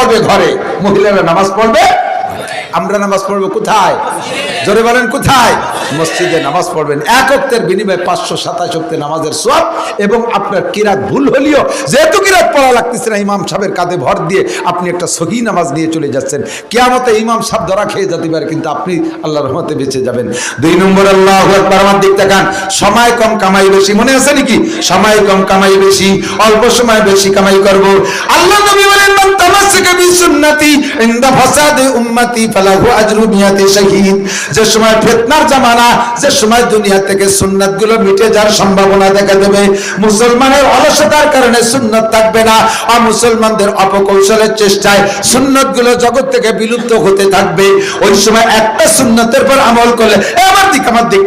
পড়বে ঘরে। মহিলারা নামাজ পড়বে আমরা নামাজ পড়ব কোথায়? জোরে বলেন, কোথায়? মসজিদে নামাজ পড়বেন। এক অক্তের বিনিময়ে পাঁচশো সাতাশ অক্তে নামাজের সব এবং আপনার কিরাত ভুল হলেও, যেহেতু কিরাত পড়া লাগতেছে না, ইমাম সাহেবের কাঁধে ভর দিয়ে আপনি একটা সহি নামাজ নিয়ে চলে যাচ্ছেন। কেয়ামতে ইমাম সাহেব ধরা খেয়ে যেতে পারে, কিন্তু আপনি আল্লাহর রহমতে বেঁচে যাবেন। দুই নম্বর, আল্লাহ আমার দিক তাকান সময় কম, কামাই বেশি, মনে আছে নাকি? সময় কম, কামাই বেশি, অল্প সময় বেশি কামাই করব। আল্লাহ নবী বলেন তামাসসাকা বিসুন্নতি ইনদা ফাসাদে উম্মতি যে সময় জামানা, যে সময় দুনিয়া থেকে গুলো মিটে যাওয়ার সম্ভাবনা দেখা দেবে। মুসলমানের অলসতার কারণে থাকবে না। আর মুসলমানদের অপকৌশলের চেষ্টায়গুলো জগৎ থেকে বিলুপ্ত হতে থাকবে। ওই সময় একটা সুন্নতের পর আমল করলে আমার দিক আমার দিক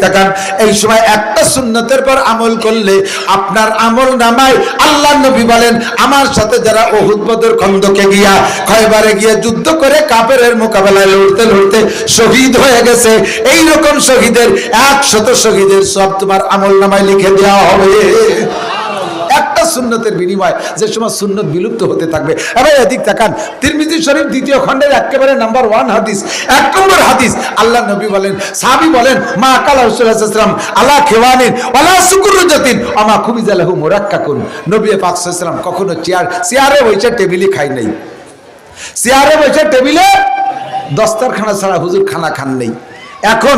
এই সময় একটা সুন্নতের পর আমল করলে আপনার আমল নামায় আল্লাহ নবী বলেন, আমার সাথে যারা ওহুদ বদর খন্দকে গিয়া খয়বারে গিয়ে যুদ্ধ করে কাপেরের মোকাবেলায় লড়তে লড়তে শহীদ হয়ে গেছে। এই রকম শহীদের, একশত শহীদের সব তোমার আমল নামায় লিখে দেওয়া হবে। একটা সুন্নতের বিনিময়, যে সময় সুন্নত বিলুপ্ত হতে থাকবে। এদিক তাকান, তিরমিজি শরীফ দ্বিতীয় খণ্ডের একেবারে নাম্বার ওয়ান হাদিস, এক নম্বর হাদিস, আল্লাহ নবী বলেন বলেন, মা আকালা রসুলাম আল্লাহ খেওয়ানিন আল্লাহ আমা খুবই জালাহু মোরাক্কাকুন। নবী পাকসাল্লাম কখনো চেয়ার, চেয়ারে বসে টেবিলে খাই নাই। চেয়ারে বসে টেবিলে দস্তারখানা ছাড়া হুজুর খানা খান নেই। এখন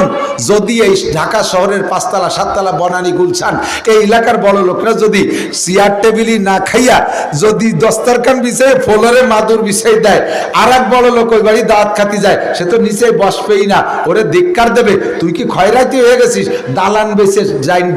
যদি এই ঢাকা শহরের পাঁচতলা, সাততলা বনানী গুলশান, এই এলাকার বড় লোকরা যদি চেয়ার টেবিলি না খাইয়া যদি দস্তারখান বিষয়ে ফোলরে মাদুর বিষয় দেয় আর এক বড় লোক ওই বাড়ি দাঁত খাতি যায়, সে তো নিচে বসবেই না। ওরে ধিক্কার দেবে, তুই কি খয়রাতি হয়ে গেছিস? দালান বেসে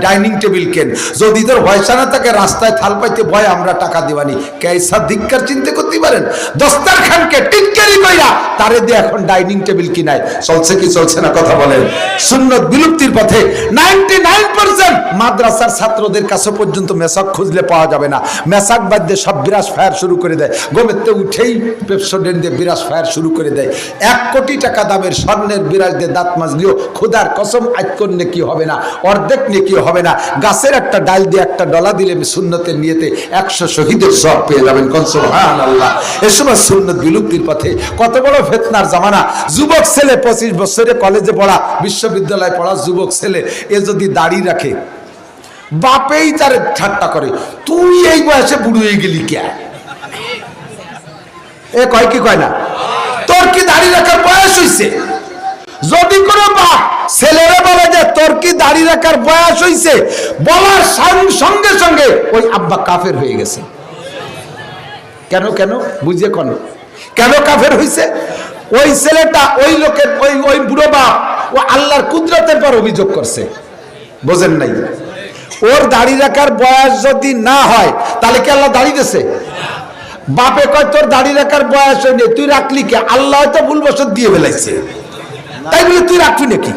ডাইনিং টেবিল কেন? যদি তোর পয়সা না থাকে, রাস্তায় থাল পাইতে ভয়, আমরা টাকা দিবানি। কেসা ধিক্কার চিনতে করতে পারেন? দস্তারখানকে টিটকারি কইরা তারে দিয়ে এখন ডাইনিং টেবিল কিনায়। চলছে কি চলছে না, কথা বলেন, সুন্নত বিলুপ্তির পথে নাইনটি নাইন পার্সেন্ট মাদ্রাসার ছাত্রদের কাছে পর্যন্ত মেসাক খুঁজলে পাওয়া যাবে না। মেসাক বাদ দিয়ে সব বিরাজ ফায়ার শুরু করে দেয়। গোমেতে উঠেই পেপসোডেন্ট দিয়ে বিরাজ ফায়ার শুরু করে দেয়। এক কোটি টাকা দামের স্বর্ণের বিরাজ দিয়ে দাঁত মাজলিও খুদার কসম আজকর নেকি হবে না? অর্ধেক নেকি হবে না? গাছের একটা ডাল দিয়ে একটা ডলা দিলে সুন্নতের নিয়েতে একশো শহীদের সব পেয়ে যাবেন। কনসম হান আল্লাহ এ সময় সুন্নত বিলুপ্তির পথে কত বড় ফেতনার জামানা। যুবক ছেলে পঁচিশ বছরে কলেজে পড়া বিশ্ববিদ্যালয়ে পড়া যুবক ছেলে, এ যদি দাড়ি রাখে, বাপেই তার ঠাট্টা করে, তুই এই বয়সে বুড়ো হয়ে গেলি কে? এ কয় কি কয় না? তোর কি দাড়ি রাখার বয়স হইছে? যদি কোনো বাপ ছেলেরা বলে যে তোর কি দাড়ি রাখার বয়স হইছে, বলার সঙ্গে সঙ্গে ওই আব্বা কাফের হয়ে গেছে। কেন কেন? বুঝিয়ে কোন। কেন কাফের হইছে? ওই ছেলেটা, ওই লোকের, ওই ওই বুড়ো বাপ ও আল্লাহর কুদরতের পর অভিযোগ করছে। বোঝেন নাই? ওর দাড়ি রাখার বয়স যদি না হয়, তাহলে কি আল্লাহ দাড়ি দিছে? বাপে কয়, তোর দাড়ি রাখার বয়স হয়নি, তুই রাখলি কে? আল্লাহ হয়তো ভুল বছর দিয়ে ফেলাইছে। তাই বলে, তুই রাখবি নাকি?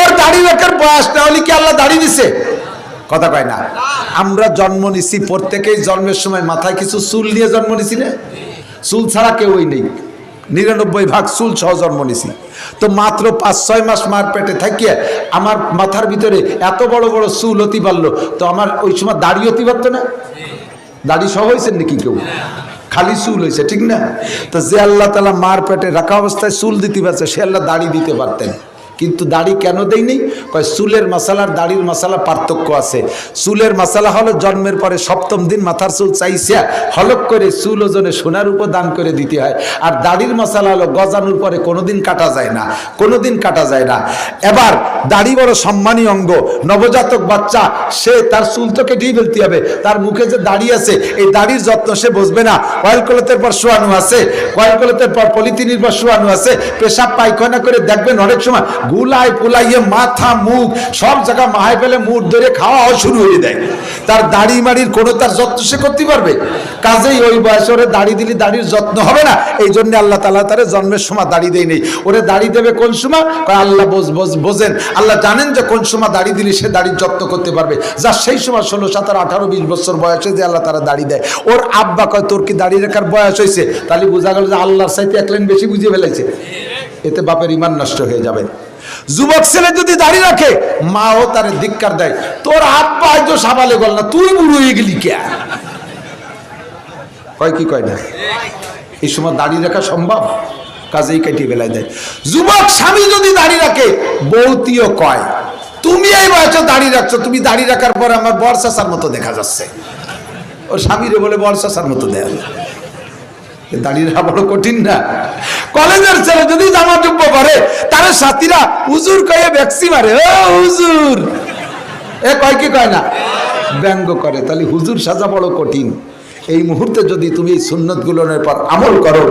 ওর দাড়ি রাখার বয়স না হলে কি আল্লাহ দাড়ি দিছে? কথা কয় না। আমরা জন্ম নিছি প্রত্যেকেই জন্মের সময় মাথায় কিছু চুল নিয়ে জন্ম নিছি না? চুল ছাড়া কেউই নেই। নিরানব্বই ভাগ চুল সহ জন্ম নিছি। তো মাত্র পাঁচ, ছয় মাস মার পেটে থাকিয়ে আমার মাথার ভিতরে এত বড় বড় চুল অতি পারল তো আমার ওই সময় দাড়ি অতি পারতো না? দাড়ি সহ হয়েছেন নাকি কেউ? খালি চুল হয়েছে ঠিক না? তো যে আল্লাহ তালা মার পেটে রাখা অবস্থায় চুল দিতে পারছে, সে আল্লাহ দাড়ি দিতে পারতেন। কিন্তু দাড়ি কেন দেয়নি কয়, চুলের মশালার দাড়ির মশালা পার্থক্য আছে। চুলের মশালা হলো জন্মের পরে সপ্তম দিন মাথার চুল চাইছে হলক করে চুল ওজনে সোনার উপর দান করে দিতে হয়। আর দাড়ির মশালা হলো গজানোর পরে কোনোদিন কাটা যায় না, কোনোদিন কাটা যায় না। এবার দাড়ি বড় সম্মানী অঙ্গ, নবজাতক বাচ্চা, সে তার চুল তো কেটেই ফেলতে হবে। তার মুখে যে দাড়ি আছে, এই দাড়ির যত্ন সে বসবে না। কয়েল কলতের পর শোয়ানো আছে, কয়েল কলতের পর পলিথিনের পর শোয়ানো আছে, পেশাব পায়খানা করে দেখবেন অনেক সময় গুলাই পুলাইয়ে মাথা, মুখ, সব জায়গা মাহায় ফেলে মুখ ধরে খাওয়া শুরু হয়ে দেয় তার দাড়ি মাড়ির কোনো তার যত্ন সে করতে পারবে? কাজেই ওই বয়সে ওরে দাড়ি দিলে দাড়ির যত্ন হবে না। এই জন্য আল্লাহ তালা তারে জন্মের সময় দাড়ি দেয় নেই। ওরে দাড়ি দেবে কোন সময়? আল্লাহ বোঝ বোঝ, বোঝেন। আল্লাহ জানেন যে কোন সময় দাড়ি দিলে সে দাড়ির যত্ন করতে পারবে। যা সেই সময় ষোলো, সতেরো, আঠারো, বিশ বছর বয়সে যে আল্লাহ তারা দাড়ি দেয়। ওর আব্বা কয়, তোর কি দাড়ি রাখার বয়স হয়েছে তাহলে বোঝা গেল যে আল্লাহর সাইতে এক লাইন বেশি বুঝিয়ে ফেলেছে এতে বাপের ইমান নষ্ট হয়ে যাবে। যুবক ছেলে যদি দাড়ি রাখে, মাও তারে ধিক্কার দেয়। তোর আব্বা হয়তো সাবালে গল না, তুই বুড়ো হয়ে গেলি কে? কয় কি কয় না? এই সময় দাড়ি রাখা সম্ভব? কাজেই কাটিয়ে বেলায় দেয়। যুবক স্বামী যদি দাড়ি রাখে, বৌতিও কয়, তুমি এই বয়সে দাড়ি রাখছো, তুমি দাড়ি রাখার পর আমার বর্ষাসার মতো দেখা যাচ্ছে। ও স্বামীরে বলে বর্ষাসার মতো দেয় দাঁড়িয়ে বড় কঠিন না। কলেজের ছেলে যদি জামা টুপ্প করে তার সাথীরা হুজুর কয়ে ভ্যাক্সি মারে। ও হুজুর। এ কয় কি কয় না? ব্যঙ্গ করে। তাহলে হুজুর সাজা বড় কঠিন। এই মুহূর্তে যদি তুমি সুন্নতগুলোর পর আমল করো,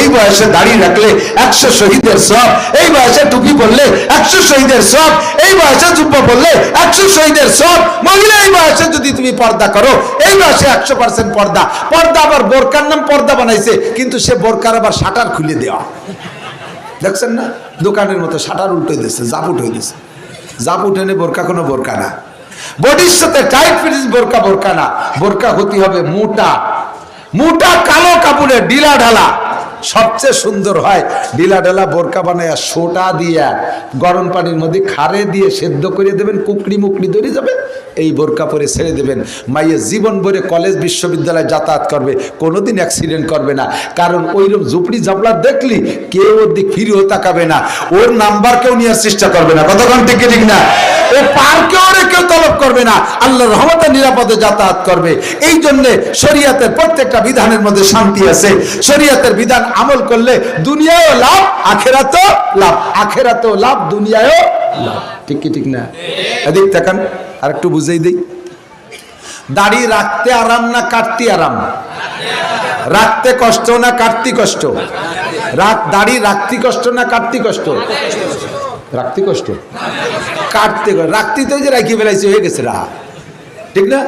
এই বয়সে দাড়ি রাখলে একশো শহীদের সব, এই বয়সে টুপি পরলে একশো শহীদের সব, এই বয়সে জুব্ব পরলে একশো শহীদের সব, মহিলা এই বয়সে যদি তুমি পর্দা করো, এই বয়সে একশো পার্সেন্ট পর্দা। পর্দা আবার বোরকার নাম পর্দা বানাইছে, কিন্তু সে বোরকার আবার শাটার খুলে দেওয়া। দেখছেন না? দোকানের মতো শাটার উল্টে দিচ্ছে জাপুট হয়ে দিচ্ছে জাপুট এনে বোরকা কোনো বোরকা না। বডির সাথে টাইট ফিটিস বোরকা বোরকা না। বোরকা হতে হবে মোটা। মোটা কালো কাপড়ে ডিলা ঢালা। সবচেয়ে সুন্দর হয় ডিলা ডালা বোরকা বানায় সোটা দিয়া। গরম পানির মধ্যে খারে দিয়ে সেদ্ধ করে দেবেন, কুকড়ি মুকড়ি ধরে যাবে। এই বোরকা পরে ছেড়ে দেবেন। মাইয়ের জীবন ভরে কলেজ বিশ্ববিদ্যালয়ে যাতায়াত করবে, কোনোদিন অ্যাক্সিডেন্ট করবে না। কারণ ওইরকম ঝুপড়ি ঝাপলা দেখলি কেউ ওর দিক ফিরেও তাকাবে না। ওর নাম্বার কেউ নেওয়ার চেষ্টা করবে না। কতক্ষণ ঠিক ঠিক না? ও পার্কেও কেউ তলব করবে না। আল্লাহ রহমতের নিরাপদে যাতায়াত করবে। এই জন্যে শরিয়াতের প্রত্যেকটা বিধানের মধ্যে শান্তি আছে। শরিয়াতের বিধান আমল করলে দুনিয়ায়ও লাভ, আখেরাতেও লাভ। আখেরাতেও লাভ, দুনিয়ায়ও লাভ। ঠিক কি ঠিক না? এদিক তাকান। আর একটু বুঝেই দিই। দাড়ি রাখতে আরাম না কাটতে আরাম? রাখতে কষ্ট না কাটতে কষ্ট? দাড়ি রাখতে কষ্ট না কাটতে কষ্ট? রাখতে কষ্ট? কাটতে রাখতে তো যে রাখি ফেলাইছে, হয়ে গেছে রাহা। ঠিক না?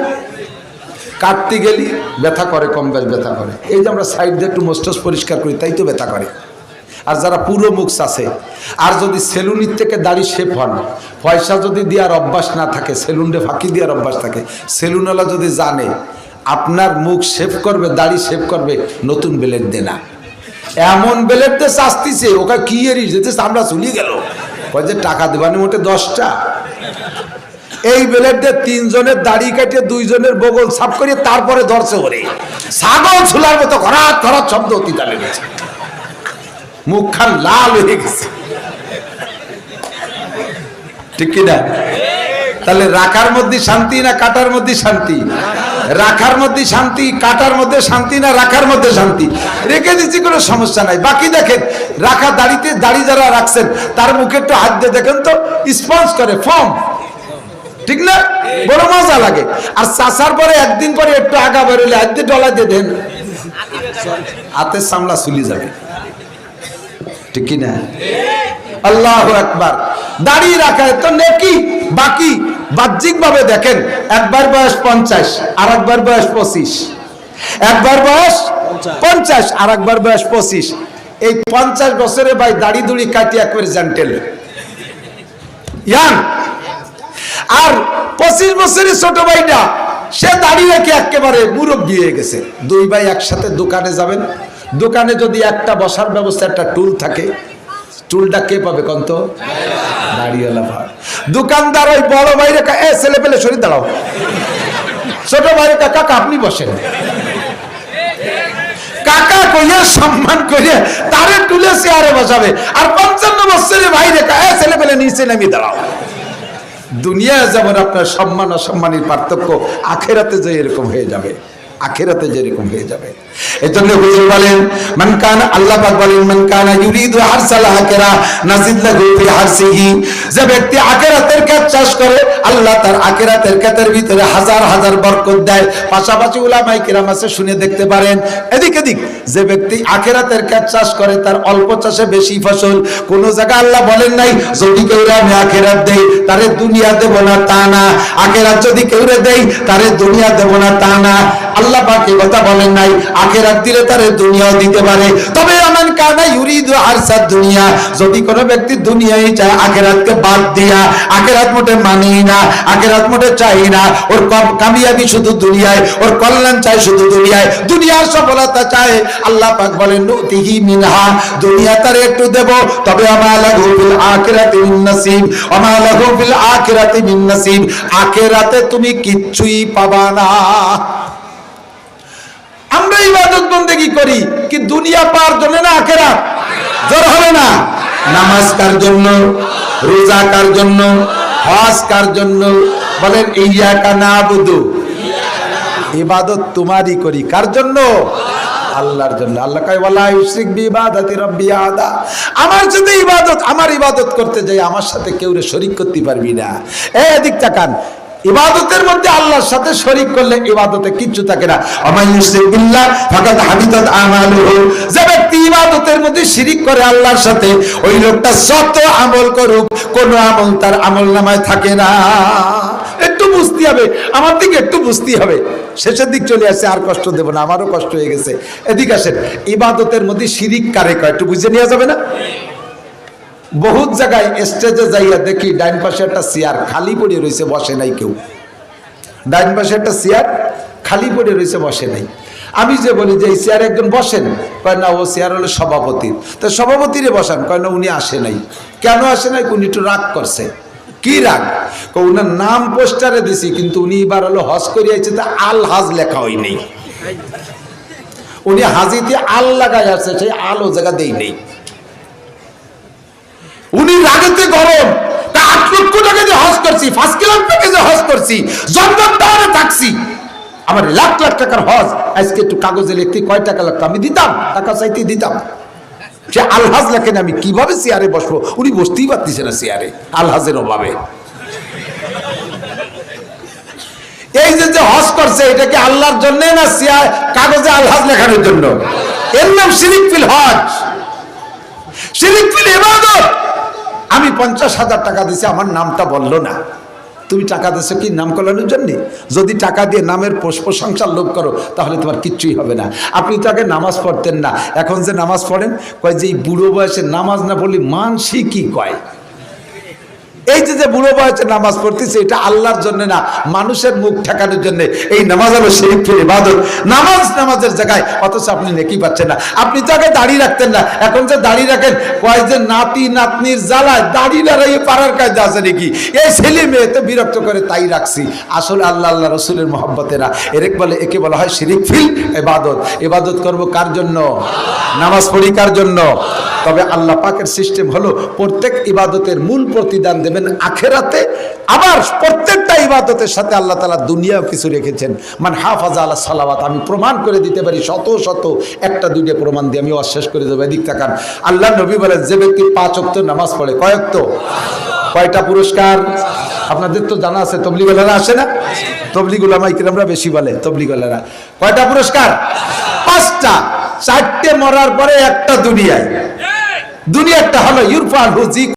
কাটতে গেলি ব্যথা করে, কম ব্যথা করে। এই যে আমরা সাইড দিয়ে একটু মোস্টস পরিষ্কার করি, তাই তো ব্যথা করে। আর যারা পুরো মুখস আছে আর যদি সেলুনির থেকে দাড়ি শেপ হন, পয়সা যদি দেওয়ার অভ্যাস না থাকে সেলুনরে ফাঁকি দেওয়ার অভ্যাস থাকে, সেলুনওয়ালা যদি জানে, আপনার মুখ শেভ করবে, দাড়ি শেভ করবে, নতুন বেলেট দে না। এমন বেলেট দিয়ে শাস্তিছে ওকে কি এরিস যেতে আমরা চলিয়ে গেল। যে টাকা দেবানি মোটে দশটা। এই বেলেট দিয়ে তিনজনের দাড়ি কাটিয়ে দুইজনের বগল সাফ করিয়ে তারপরে ধরছে ওরে। ছাগল ঝুলার মতো খরাত খরাত শব্দ অতীতা লেগেছে মুখখান লাল হয়ে গেছে। ঠিক কিনা? তাহলে রাখার মধ্যে শান্তি না কাটার মধ্যে শান্তি? রাখার মধ্যে শান্তি, কাটার মধ্যে শান্তি না রাখার মধ্যে শান্তি? রেখে দিচ্ছি, কোনো সমস্যা নাই। বাকি দেখেন, রাখা দাড়িতে দাড়ি যারা রাখছেন, তার মুখে একটু হাত দিয়ে দেখেন তো, স্পঞ্জ করে, ফর্ম। ঠিক না? বড় মজা লাগে। আর চাষার পরে একদিন পরে একটু আগা বেরোলে দিয়ে ডলা দিয়ে দেন। হাতের সামলা চুলি যাবে। ঠিক কি না আল্লাহ একবার দাঁড়িয়ে রাখা তো নেকি, বাকি দেখেন, একবার বয়স পঞ্চাশ আর একবার বয়স পঁচিশ। একবার বয়স পঞ্চাশ আর একবার বয়স পঁচিশ। এই পঞ্চাশ বছরে ভাই দাড়ি আর পঁচিশ বছরের ছোট ভাইটা, সে দাঁড়িয়ে একেবারে মুরব্বী হয়ে গেছে। দুই ভাই একসাথে দোকানে যাবেন দোকানে যদি একটা বসার ব্যবস্থা, একটা টুল থাকে, টুলটা কে পাবে কন্ত? দাঁড়িয়েলা দোকানদার ওই বড় ভাইরে কা- এ, ছেলে পেলে শরীর দাঁড়াও। ছোট ভাইরে কা- কাকা, আপনি বসেন। কাকা কইয়া, সম্মান করিয়া তারে তুলে চেয়ারে বসাবে। আর পঞ্চান্ন বছরের ভাইরে কা- এ, ছেলে পেলে নিচে নামিয়ে দাঁড়াও। দুনিয়া যেমন আপনার সম্মান, অসম্মানের পার্থক্য, আখেরাতে যে এরকম হয়ে যাবে। আখেরাতে যেরকম হয়ে যাবে। এই জন্য হুজুর বলেন আল্লাহ পাক বলেন ফি যে ব্যক্তি আখিরাতের কাজ চাষ করে, আল্লাহ তার কাজের ভিতরে হাজার হাজার বরকত দেয়। পাশাপাশি উলামায়ে আছে, শুনে দেখতে পারেন। এদিক এদিক, যে ব্যক্তি আখিরাতের কাজ চাষ করে, তার অল্প চাষে বেশি ফসল। কোন জায়গায় আল্লাহ বলেন নাই, যদি কেউ আমি আখিরাত দেই, তারে দুনিয়া দেব না তা না। আখিরাত যদি কেউ দেই, তারে দুনিয়া দেব না তা না। তবে চায় কামিয়াবি শুধু দুনিয়ায়, ওর কল্যাণ চাই শুধু দুনিয়ায়, দুনিয়ার সফলতা চায় আল্লাহ পাক বলেন মিনহা দুনিয়া তারে একটু দেব, তবে তুমি কিচ্ছুই পাবা না। আমরা ইবাদত বন্দেগী করি, কি দুনিয়া পার জন্য না আখেরা জোর হবে না? নামাজ কার জন্য? রোজা কার জন্য? হজ কার জন্য? বলেন ইয়া কানা বুধু ইবাদত তোমারই করি। কার জন্য? আল্লাহর জন্য। আল্লাহ কয়, ওয়ালা ইউশরিক বিইবাদাতি রাব্বি আদা আমার সাথে ইবাদত, আমার ইবাদত করতে যাই, আমার সাথে কেউ শরীক করতে পারবি না। এই এদিক তাকান। ইবাদতের মধ্যে আল্লাহর সাথে শরীক করলে ইবাদতে কিচ্ছু থাকে না। যে ব্যক্তি ইবাদতের মধ্যে শিরিক করে আল্লাহর সাথে, ওই লোকটা যত আমল করুক, কোন আমল তার আমল নামায় থাকে না। একটু বুঝতে হবে, আমার দিকে একটু বুঝতে হবে। শেষের দিক চলে আসছে, আর কষ্ট দেব না, আমারও কষ্ট হয়ে গেছে। এদিকে আসেন, ইবাদতের মধ্যে শিরিক কারে কয়, একটু বুঝে নেওয়া যাবে না? বহুত জায়গায় স্টেজে যাইয়া দেখি ডাইন পাশে একটা চেয়ার খালি পড়ে রয়েছে বসে নাই কেউ। ডাইন পাশে একটা চেয়ার খালি পড়ে রয়েছে বসে নাই। আমি যে বলি যে এই চেয়ারে একজন বসেন, কয় না, ও চেয়ার হলো সভাপতি। তো সভাপতিরে বসান, কয় না, উনি আসে নাই। কেন আসে নাই? উনি একটু রাগ করছে। কি রাগ? উনার নাম পোস্টারে দিছি, কিন্তু উনি এবার হলো হজ করিয়াছে, তা আল হাজ লেখা হয় নেই। উনি হাজিতে আল লাগাই আছে সেই আল জায়গা দেই নেই। উনি রাগেতে গরম। তা আট লক্ষ টাকা দিয়ে হজ করছি ফার্স্ট ক্লাস প্যাকেজে হজ করছি জন্মন টাওয়ারে থাকছি। আমার লাখ লাখ টাকার হজ, আজকে একটু কাগজে লিখতে কয় টাকা লাগতো? আমি দিতাম, টাকা চাইতে দিতাম। সে আলহাজ লেখেন, আমি কীভাবে চেয়ারে বসবো? উনি বসতেই পারতেছে না চেয়ারে আলহাজের অভাবে। এই যে যে হজ করছে, এটা কি আল্লাহর জন্য না চেয়ার কাগজে আলহাজ লেখানোর জন্য? এর নাম শিরিক ফিল হজ। শিরিক ফিল ইবাদত। আমি পঞ্চাশ হাজার টাকা দিছি, আমার নামটা বলল না। তুমি টাকা দিছ কি নাম করানোর জন্যে? যদি টাকা দিয়ে নামের প্রশংসার লোভ করো, তাহলে তোমার কিচ্ছুই হবে না। আপনি তো আগে নামাজ পড়তেন না, এখন যে নামাজ পড়েন, কয় যে এই বুড়ো বয়সে নামাজ না পড়লে মানসিকই কয়? এই যে বুড়ো বয়সে নামাজ পড়তেছে, এটা আল্লাহর জন্য না, মানুষের মুখ ঠেকানোর জন্য। এই নামাজ হলো শরীফের ইবাদত। নামাজ নামাজের জায়গায়, অথচ আপনি নেকি পাচ্ছেন না। আপনি তো আগে দাড়ি রাখতেন না, এখন যে দাড়ি রাখেন, কয় যে নাতি, নাতনির জ্বালায় দাড়ি লড়াইয়ে পাড়ার কাজে আছে নাকি? এই ছেলে মেয়ে তো বিরক্ত করে তাই রাখছি। আসলে আল্লাহ আল্লাহ রসুলের মহব্বতেরা এরেক বলে, একে বলা হয় শিরিক ফিল এবাদত ইবাদত করব কার জন্য? নামাজ পড়ি কার জন্য? তবে আল্লাহ পাকের সিস্টেম হলো প্রত্যেক ইবাদতের মূল প্রতিদান দেবেন আখেরাতে আবার প্রত্যেকটা ইবাদতের সাথে আল্লাহ তালা দুনিয়াও কিছু রেখেছেন। মানে হাফাজা আল্লাহ সালাবাত আমি প্রমাণ করে দিতে পারি, শত শত, একটা দুইটা প্রমাণ দিয়ে আমি অশেষ করে দেবো। এদিক তাকান। আল্লাহ নবী বলেন, যে ব্যক্তি পাঁচ অক্ত নামাজ পড়ে কয়েক তো কয়টা পুরস্কার? আপনাদের তো জানা আছে তবলিগুলারা আসে না? তবলিগুলামা ইকরামরা বেশি বলে তবলিগুলারা কয়টা পুরস্কার? পাঁচটা। চারটে মরার পরে একটা দুনিয়ায়। দুনিয়াটা হলো ইউরফান হুজি